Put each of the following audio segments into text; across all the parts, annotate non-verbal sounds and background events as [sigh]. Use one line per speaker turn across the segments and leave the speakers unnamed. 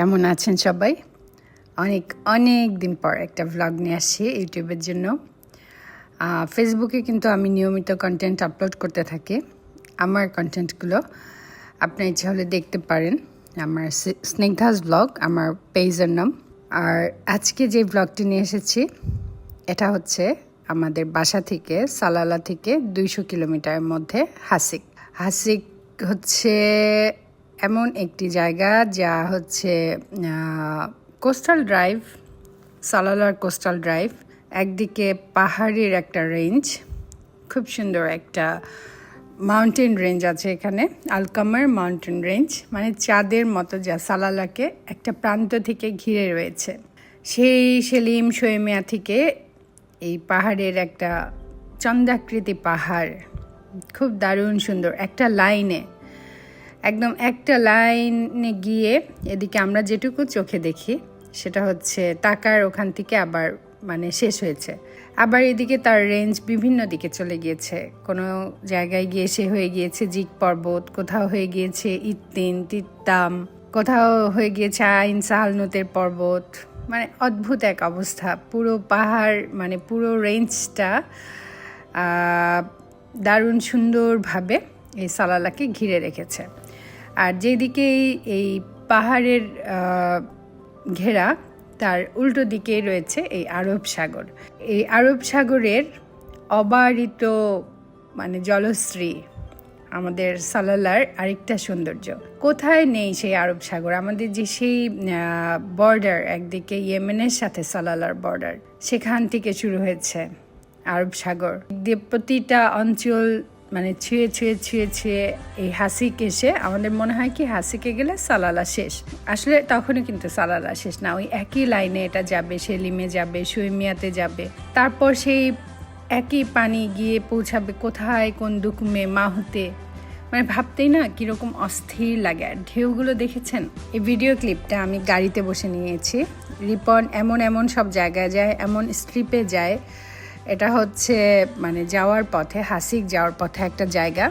কেমন আছেন সবাই? অনেক অনেক দিন পর একটা ভ্লগ নিয়ে আসছি ইউটিউবের জন্য। ফেসবুকে কিন্তু আমি নিয়মিত কন্টেন্ট আপলোড করতে থাকি। আমার কন্টেন্টগুলো আপনি ইচ্ছা হলে দেখতে পারেন। আমার স্নিগ্ধাস ব্লগ আমার পেজের নাম। আর আজকে যে ব্লগটি নিয়ে এসেছি, এটা হচ্ছে আমাদের বাসা থেকে, সালালা থেকে দুইশো কিলোমিটারের মধ্যে হাসিক। হাসিক হচ্ছে এমন একটি জায়গা যা হচ্ছে কোস্টাল ড্রাইভ সালালার কোস্টাল ড্রাইভ একদিকে পাহাড়ের একটা রেঞ্জ খুব সুন্দর একটা মাউন্টেন রেঞ্জ আছে এখানে আলকামার মাউন্টেন রেঞ্জ মানে চাঁদের মতো যা সালালাকে একটা প্রান্ত থেকে ঘিরে রয়েছে। সেই সেলিম সৈমিয়া থেকে এই পাহাড়ের একটা চন্দ্রাকৃতি পাহাড়, খুব দারুণ সুন্দর, একটা লাইনে একদম একটা লাইনে গিয়ে এদিকে আমরা যেটুকু চোখে দেখি, সেটা হচ্ছে টাকার ওখান থেকে আবার মানে শেষ হয়েছে। আবার এদিকে তার রেঞ্জ বিভিন্ন দিকে চলে গিয়েছে। কোনো জায়গায় গিয়ে সে হয়ে গিয়েছে জিক পর্বত, কোথাও হয়ে গিয়েছে ইত্তিন, তিত্তাম, কোথাও হয়ে গিয়েছে আইন সাহালনতের পর্বত। মানে অদ্ভুত এক অবস্থা। পুরো পাহাড় মানে পুরো রেঞ্জটা দারুণ সুন্দরভাবে এই সালালাকে ঘিরে রেখেছে। আর যেদিকে এই- পাহাড়ের ঘেরা, তার উল্টো দিকেই রয়েছে এই আরব সাগর। এই আরব সাগরের অবারিত মানে জলশ্রী আমাদের সালালার আরেকটা সৌন্দর্য। কোথায় নেই সেই আরব সাগর? আমাদের যে সেই বর্ডার একদিকে ইয়েমেনের সাথে সালালার বর্ডার সেখান থেকে শুরু হয়েছে আরব সাগর। দিয়ে প্রতিটা অঞ্চল মানে ছুঁয়ে ছুঁয়ে ছুঁয়ে ছুঁয়ে এই হাসিক এসে আমাদের মনে হয় কি হাসিকে গেলে সালালা শেষ। আসলে তখনই কিন্তু সালালা শেষ না, ওই একই লাইনে এটা যাবে, সেলিমে যাবে, সুইমিয়াতে যাবে। তারপর সেই একই পানি গিয়ে পৌঁছাবে কোথায়, কোন দুকুমে, মাহুতে। মানে ভাবতেই না কীরকম অস্থির লাগে। আর ঢেউগুলো দেখেছেন? এই ভিডিও ক্লিপটা আমি গাড়িতে বসে নিয়েছি। রিপন এমন এমন সব জায়গায় যায়, এমন স্ট্রিপে যায় এটা হচ্ছে মানে যাওয়ার পথে হাসিক যাওয়ার পথে একটা জায়গা,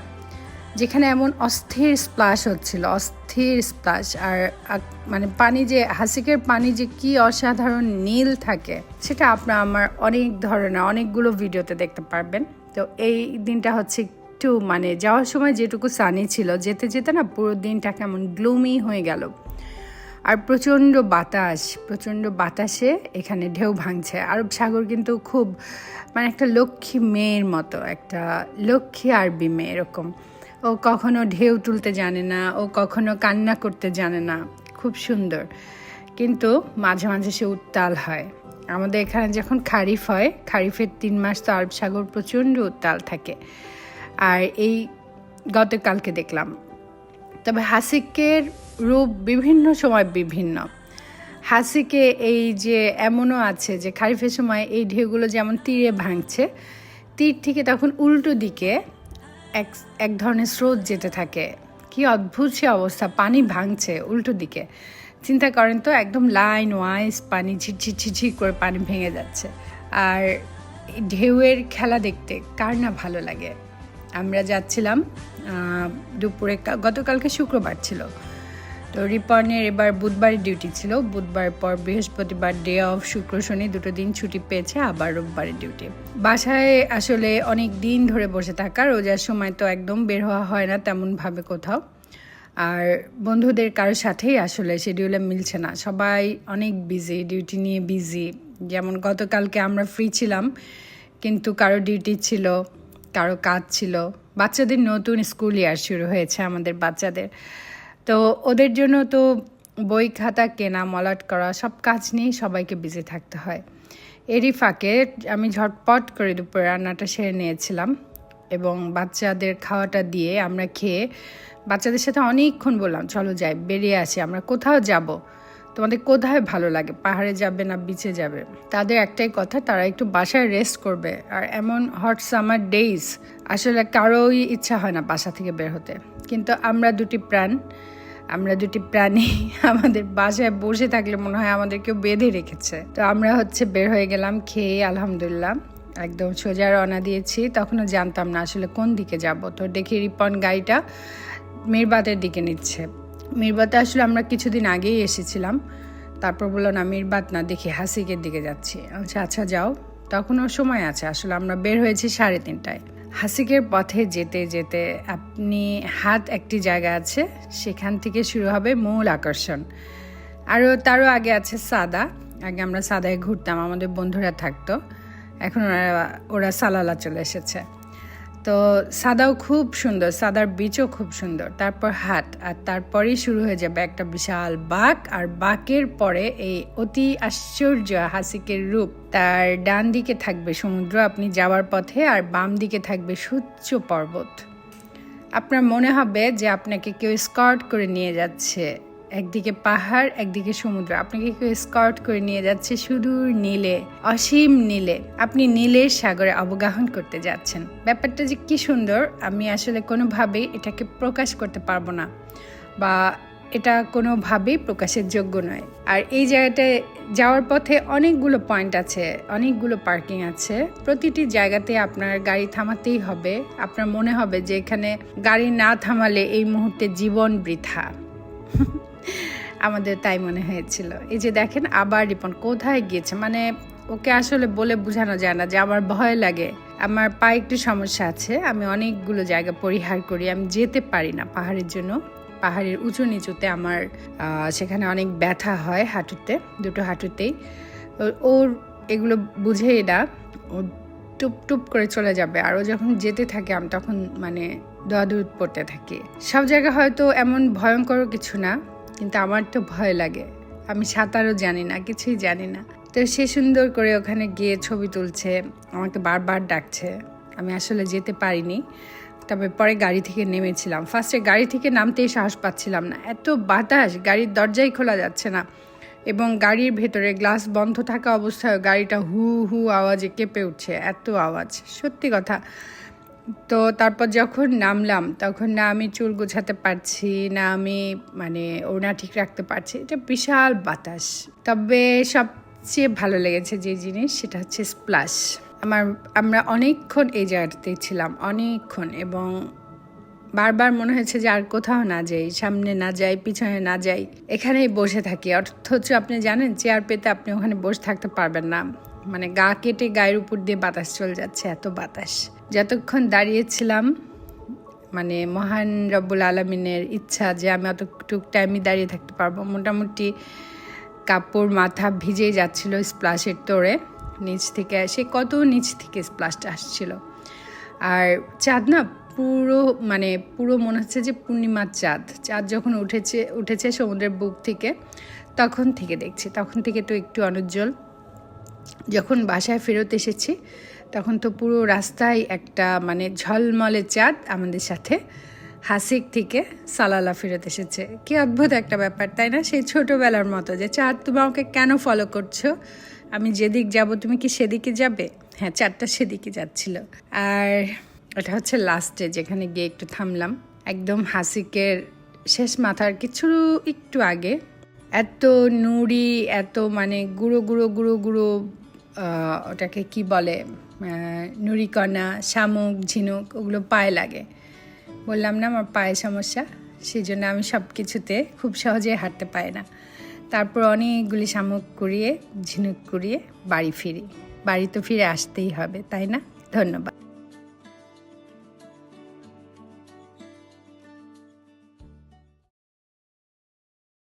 যেখানে এমন অস্থির স্প্লাশ হচ্ছিল, অস্থির স্প্লাশ আর মানে পানি যে, হাসিকের পানি যে কি অসাধারণ নীল থাকে, সেটা আপনার আমার অনেক ধরনের, অনেকগুলো ভিডিওতে দেখতে পারবেন। তো এই দিনটা হচ্ছে একটু মানে যাওয়ার সময় যেটুকু সানি ছিল, যেতে যেতে না পুরো দিনটা কেমন গ্লুমি হয়ে গেল। আর প্রচণ্ড বাতাস, প্রচণ্ড বাতাসে এখানে ঢেউ ভাঙছে। আরব সাগর কিন্তু খুব মানে একটা লক্ষ্মী মেয়ের মতো, একটা লক্ষ্মী আরবি মেয়ে এরকম। ও কখনো ঢেউ তুলতে জানে না, ও কখনো কান্না করতে জানে না। খুব সুন্দর। কিন্তু মাঝে মাঝে সে উত্তাল হয়। আমাদের এখানে যখন খারিফ হয়, খারিফের তিন মাস তো আরব সাগর প্রচণ্ড উত্তাল থাকে। আর এই গতকালকে দেখলাম তবে হাসিকের রূপ বিভিন্ন সময় বিভিন্ন। হাসিকে এই যে এমনও আছে যে খারিফের সময় এই ঢেউগুলো যেমন তীরে ভাঙছে, তীর থেকে তখন উল্টো দিকে এক এক ধরনের স্রোত যেতে থাকে। কি অদ্ভুত সে অবস্থা, পানি ভাঙছে উল্টো দিকে। চিন্তা করেন তো, একদম লাইন ওয়াইজ পানি ঝিরঝির ঝিরঝির করে পানি ভেঙে যাচ্ছে। আর ঢেউয়ের খেলা দেখতে কার না ভালো লাগে? আমরা যাচ্ছিলাম দুপুরে গতকালকে শুক্রবার ছিল। তো রিপনের এবার বুধবার ডিউটি ছিল। বুধবার পর বৃহস্পতিবার ডে অফ শুক্র, শনি দুটো দিন ছুটি পেয়েছে, আবার রোববারের ডিউটি। বাসায় আসলে অনেক দিন ধরে বসে থাকা, রোজার সময় তো একদম বের হওয়া হয় না তেমনভাবে কোথাও। আর বন্ধুদের কারোর সাথেই আসলে শিডিউলে মিলছে না। সবাই অনেক বিজি ডিউটি নিয়ে বিজি যেমন গতকালকে আমরা ফ্রি ছিলাম, কিন্তু কারও ডিউটি ছিল কারও কাজ ছিল। বাচ্চাদের নতুন স্কুল ইয়ার শুরু হয়েছে আমাদের বাচ্চাদের। তো ওদের জন্য তো বই খাতা কেনা, মলাট করা, সব কাজ নিয়েই সবাইকে বিজি থাকতে হয়। এরই ফাঁকে আমি ঝটপট করে দুপুরে রান্নাটা সেরে নিয়েছিলাম এবং বাচ্চাদের খাওয়াটা দিয়ে আমরা খেয়ে বাচ্চাদের সাথে অনেকক্ষণ বললাম, চলো যাই, বেরিয়ে আসি, আমরা কোথাও যাব? তোমাদের কোথায় ভালো লাগে? পাহাড়ে যাবে না বিচে যাবে? তাদের একটাই কথা, তারা একটু বাসায় রেস্ট করবে। আর এমন হট সামার ডেইজ আসলে কারোই ইচ্ছা হয় না বাসা থেকে বের হতে। কিন্তু আমরা দুটি প্রাণ, আমরা দুটি প্রাণী, [laughs] আমাদের বাসায় বসে থাকলে মনে হয় আমাদের কেউ বেঁধে রেখেছে। তো আমরা হচ্ছে বের হয়ে গেলাম, খেয়ে আলহামদুলিল্লাহ, একদম সোজা রওনা দিয়েছি। তখনও জানতাম না আসলে কোন দিকে যাব। তো দেখি রিপন গাড়িটা মিরবাদের দিকে নিচ্ছে। মিরবাতে আসলে আমরা কিছুদিন আগেই এসেছিলাম। তারপর বলল, না, মিরবাত না, দেখি হাসিকের দিকে যাচ্ছি। আচ্ছা আচ্ছা যাও। তখনও সময় আছে, আসলে আমরা বের হয়েছি সাড়ে তিনটায়। হাসিকের পথে যেতে যেতে আপনি হাত একটি জায়গা আছে, সেখান থেকে শুরু হবে মূল আকর্ষণ। আরও তারও আগে আছে সাদা। আগে আমরা সাদায় ঘুরতাম, আমাদের বন্ধুরা থাকতো। এখন ওরা ওরা সালালা চলে এসেছে। তো সাদাও খুব সুন্দর, সাদার বীজও খুব সুন্দর। তারপর হাট আর তারপরেই শুরু হয়ে যাবে একটা বিশাল বাঘ আর বাঘের পরে এই অতি আশ্চর্য হাসিকের রূপ। তার ডান দিকে থাকবে সমুদ্র, আপনি যাওয়ার পথে, আর বাম দিকে থাকবে সূর্য পর্বত। আপনার মনে হবে যে আপনাকে কেউ স্কার্ট করে নিয়ে যাচ্ছে। একদিকে পাহাড়, একদিকে সমুদ্র। আপনাকে কেউ স্কার্ট করে নিয়ে যাচ্ছে সুদূর নীলে, অসীম নীলে। আপনি নীলের সাগরে অবগাহন করতে যাচ্ছেন। ব্যাপারটা যে কি সুন্দর, আমি আসলে কোনোভাবেই এটাকে প্রকাশ করতে পারব না বা এটা কোনোভাবেই প্রকাশের যোগ্য নয়। আর এই জায়গাটায় যাওয়ার পথে অনেকগুলো পয়েন্ট আছে, অনেকগুলো পার্কিং আছে। প্রতিটি জায়গাতে আপনার গাড়ি থামাতেই হবে। আপনার মনে হবে যে এখানে গাড়ি না থামালে এই মুহূর্তে জীবন বৃথা। আমাদের তাই মনে হয়েছিল। এই যে দেখেন, আবার রিপন কোথায় গিয়েছে? মানে ওকে আসলে বলে বোঝানো যায় না যে আমার ভয় লাগে। আমার পায়ে একটু সমস্যা আছে, আমি অনেকগুলো জায়গা পরিহার করি, আমি যেতে পারি না পাহাড়ের জন্য। পাহাড়ের উঁচু নিচুতে আমার সেখানে অনেক ব্যথা হয় হাঁটুতে, দুটো হাঁটুতেই। ওর এগুলো বুঝে না, ও টুপ টুপ করে চলে যাবে। আর ও যখন যেতে থাকে, আমি তখন মানে দোয়াদুদ পড়তে থাকি। সব জায়গা হয়তো এমন ভয়ঙ্কর কিছু না। কিন্তু আমার তো ভয় লাগে। আমি সাঁতারও জানি না, কিছুই জানি না। তো সে সুন্দর করে ওখানে গিয়ে ছবি তুলছে, আমাকে বারবার ডাকছে। আমি আসলে যেতে পারিনি, তবে পরে গাড়ি থেকে নেমেছিলাম। ফার্স্টে গাড়ি থেকে নামতেই সাহস পাচ্ছিলাম না। এত বাতাস, গাড়ির দরজাই খোলা যাচ্ছে না। এবং গাড়ির ভেতরে গ্লাস বন্ধ থাকা অবস্থায় গাড়িটা হু হু আওয়াজে কেঁপে উঠছে, এত আওয়াজ। সত্যি কথা তো তারপর যখন নামলাম, তখন না আমি চুল গোছাতে পারছি, না আমি মানে ওনা ঠিক রাখতে পারছি, এটা বিশাল বাতাস। তবে সবচেয়ে ভালো লেগেছে যে জিনিস, সেটা হচ্ছে স্প্লাশ আমার, আমরা অনেকক্ষণ এই জায়গাটাতেই ছিলাম, অনেকক্ষণ এবং বারবার মনে হয়েছে যে আর কোথাও না যাই, সামনে না যাই, পিছনে না যাই, এখানেই বসে থাকি। অথচ আপনি জানেন চেয়ার পেতে আপনি ওখানে বসে থাকতে পারবেন না। মানে গা কেটে গায়ের উপর দিয়ে বাতাস চলে যাচ্ছে, এত বাতাস। যতক্ষণ দাঁড়িয়েছিলাম মানে মহান রব্বুল আলমিনের ইচ্ছা যে আমি অতটুক টাইমই দাঁড়িয়ে থাকতে পারব, মোটামুটি কাপড়, মাথা ভিজেই যাচ্ছিল স্প্লাশের তোড়ে, নিচ থেকে, সে কত নিচ থেকে স্প্লাশটা আসছিল। আর চাঁদ না পুরো মানে পুরো মনে হচ্ছে যে পূর্ণিমার চাঁদ। চাঁদ যখন উঠেছে উঠেছে সমুদ্রের বুক থেকে, তখন থেকে দেখছি, তখন থেকে তো একটু অনুজ্জ্বল। যখন বাসায় ফেরত এসেছি তখন তো পুরো রাস্তায় একটা মানে ঝলমলে চাঁদ আমাদের সাথে হাসিক থেকে সালালা ফেরত এসেছে। কি অদ্ভুত একটা ব্যাপার, তাই না? সেই ছোটোবেলার মতো যে, চাঁদ, তুমি আমাকে কেন ফলো করছ? আমি যেদিক যাব, তুমি কি সেদিকে যাবে? হ্যাঁ চারটা সেদিকে যাচ্ছিল। আর এটা হচ্ছে লাস্টে যেখানে গিয়ে একটু থামলাম। একদম হাসিকের শেষ মাথার কিছু একটু আগে। এত নুড়ি, এত মানে গুঁড়ো গুঁড়ো গুঁড়ো গুঁড়ো ওটাকে কি বলে? নুড়িকণা শামুক, ঝিনুক, ওগুলো পায়ে লাগে। বললাম, না, আমার পায়ে সমস্যা। সেই জন্য আমি সব কিছুতে খুব সহজে হাঁটতে পাই না। তারপর অনেকগুলি শামুক কুড়িয়ে, ঝিনুক কুড়িয়ে বাড়ি ফিরি। বাড়ি তো ফিরে আসতেই হবে, তাই না? ধন্যবাদ।